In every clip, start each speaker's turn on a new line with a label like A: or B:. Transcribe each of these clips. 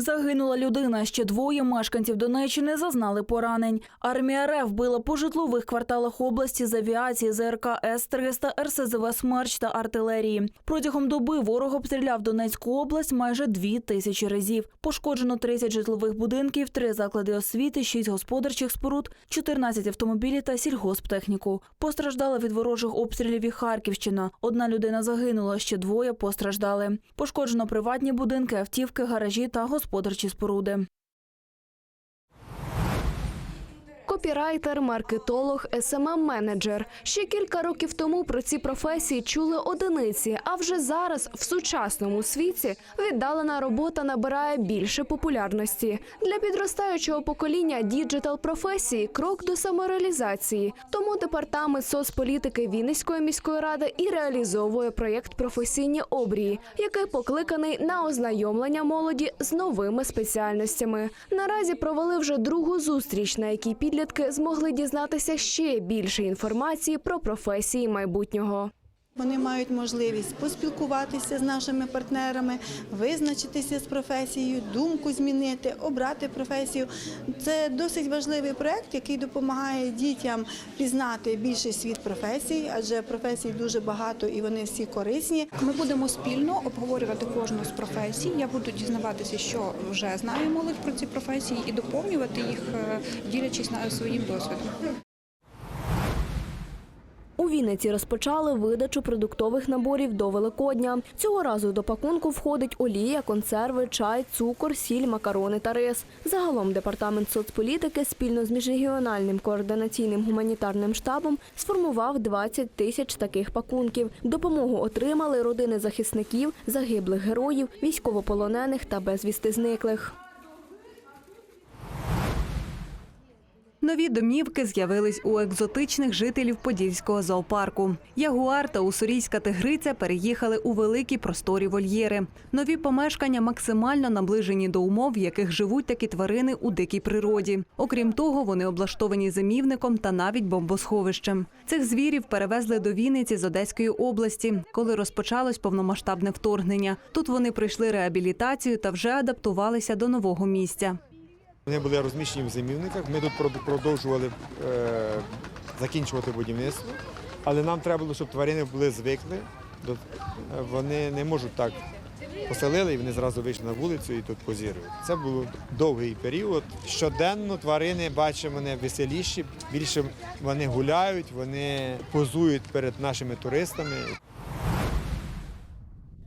A: Загинула людина. Ще двоє мешканців Донеччини зазнали поранень. Армія РФ била по житлових кварталах області з авіації ЗРК С-300, РСЗВ «Смерч» та артилерії. Протягом доби ворог обстріляв Донецьку область майже дві тисячі разів. Пошкоджено 30 житлових будинків, три заклади освіти, 6 господарчих споруд, 14 автомобілів та сільгосптехніку. Постраждала від ворожих обстрілів і Харківщина. Одна людина загинула, ще двоє постраждали. Пошкоджено приватні будинки, автівки, гаражі та господарчі споруди.
B: Копірайтер, маркетолог, smm менеджер Ще кілька років тому про ці професії чули одиниці, а вже зараз в сучасному світі віддалена робота набирає більше популярності. Для підростаючого покоління діджитал професії крок до самореалізації. Тому департамент соцполітики Вінницької міської ради і реалізовує проєкт професійні обрії, який покликаний на ознайомлення молоді з новими спеціальностями. Наразі провели вже другу зустріч, на якій підлітки змогли дізнатися ще більше інформації про професії майбутнього.
C: Вони мають можливість поспілкуватися з нашими партнерами, визначитися з професією, думку змінити, обрати професію. Це досить важливий проект, який допомагає дітям пізнати більший світ професій, адже професій дуже багато і вони всі корисні.
D: Ми будемо спільно обговорювати кожну з професій. Я буду дізнаватися, що вже знає про ці професії, і доповнювати їх, е, ділячись своїм досвідом.
B: У Вінниці розпочали видачу продуктових наборів до Великодня. Цього разу до пакунку входить олія, консерви, чай, цукор, сіль, макарони та рис. Загалом департамент соцполітики спільно з міжрегіональним координаційним гуманітарним штабом сформував 20 тисяч таких пакунків. Допомогу отримали родини захисників, загиблих героїв, військовополонених та безвісти зниклих.
E: Нові домівки з'явились у екзотичних жителів Подільського зоопарку. Ягуар та уссурійська тигриця переїхали у великі просторі вольєри. Нові помешкання максимально наближені до умов, в яких живуть такі тварини у дикій природі. Окрім того, вони облаштовані зимівником та навіть бомбосховищем. Цих звірів перевезли до Вінниці з Одеської області, коли розпочалось повномасштабне вторгнення. Тут вони пройшли реабілітацію та вже адаптувалися до нового місця.
F: Вони були розміщені в зимівниках. Ми тут продовжували е, закінчувати будівництво, але нам треба було, щоб тварини були звикли. Е, вони не можуть так поселили, і вони зразу вийшли на вулицю і тут позірують. Це був довгий період. Щоденно тварини бачимо вони веселіші, більше вони гуляють, вони позують перед нашими туристами.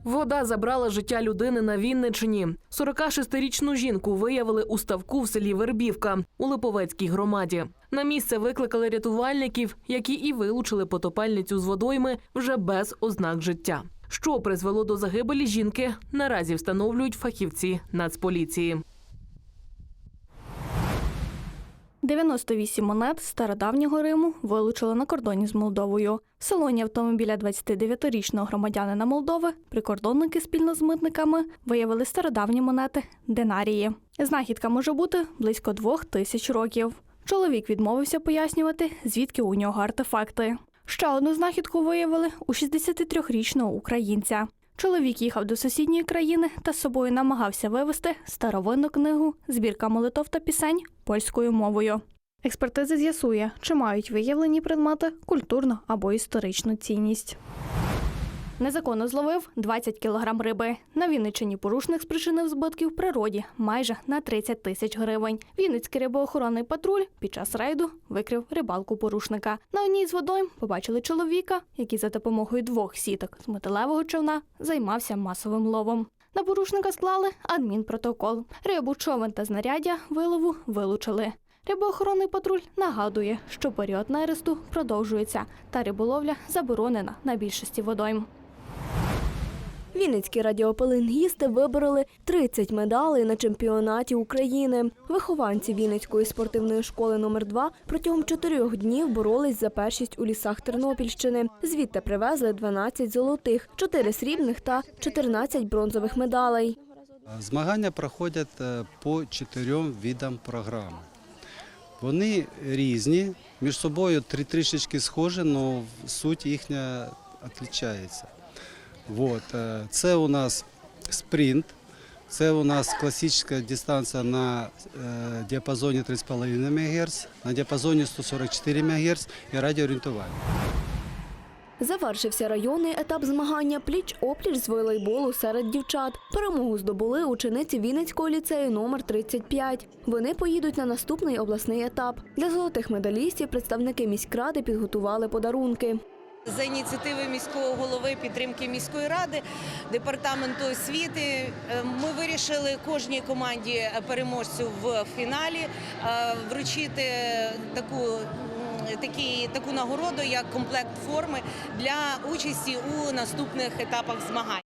G: Вода забрала життя людини на Вінничині. 46-річну жінку виявили у ставку в селі Вербівка у Липовецькій громаді. На місце викликали рятувальників, які і вилучили потопальницю з водойми вже без ознак життя. Що призвело до загибелі жінки, наразі встановлюють фахівці Нацполіції.
B: 98 монет стародавнього Риму вилучили на кордоні з Молдовою. В салоні автомобіля 29-річного громадянина Молдови прикордонники спільно з митниками виявили стародавні монети динарії. Знахідка може бути близько двох тисяч років. Чоловік відмовився пояснювати, звідки у нього артефакти. Ще одну знахідку виявили у 63-річного українця. Чоловік їхав до сусідньої країни та з собою намагався вивезти старовинну книгу, збірка молитов та пісень польською мовою. Експертиза з'ясує, чи мають виявлені предмети культурну або історичну цінність. Незаконно зловив 20 кілограм риби. На Вінниччині порушник спричинив збитки в природі майже на 30 тисяч гривень. Вінницький рибоохоронний патруль під час рейду викрив рибалку порушника. На одній з водойм побачили чоловіка, який за допомогою двох сіток з металевого човна займався масовим ловом. На порушника склали адмінпротокол. Рибу, човен та знаряддя вилову вилучили. Рибоохоронний патруль нагадує, що період нересту продовжується, та риболовля заборонена на більшості водойм. Вінницькі радіопелингісти вибороли 30 медалей на чемпіонаті України. Вихованці Вінницької спортивної школи номер 2 протягом чотирьох днів боролись за першість у лісах Тернопільщини. Звідти привезли 12 золотих, 4 срібних та 14 бронзових медалей.
H: Змагання проходять е, по чотирьом видам програми. Вони різні, між собою три трішечки схожі, але суть їхня відрізняється. Вот. е, Це у нас спринт, Це у нас класична дистанція на е, діапазоні 3,5 МГц, на діапазоні 144 МГц і радіоорієнтування.
I: Завершився районний етап змагання пліч-опліч з волейболу серед дівчат. Перемогу здобули учениці Вінницького ліцею номер 35. Вони поїдуть на наступний обласний етап. Для золотих медалістів представники міськради підготували подарунки.
J: За ініціативи міського голови, підтримки міської ради, департаменту освіти, е, ми вирішили кожній команді переможцю в фіналі е, вручити таку. Такі, таку нагороду, як комплект форми для участі у наступних етапах змагань.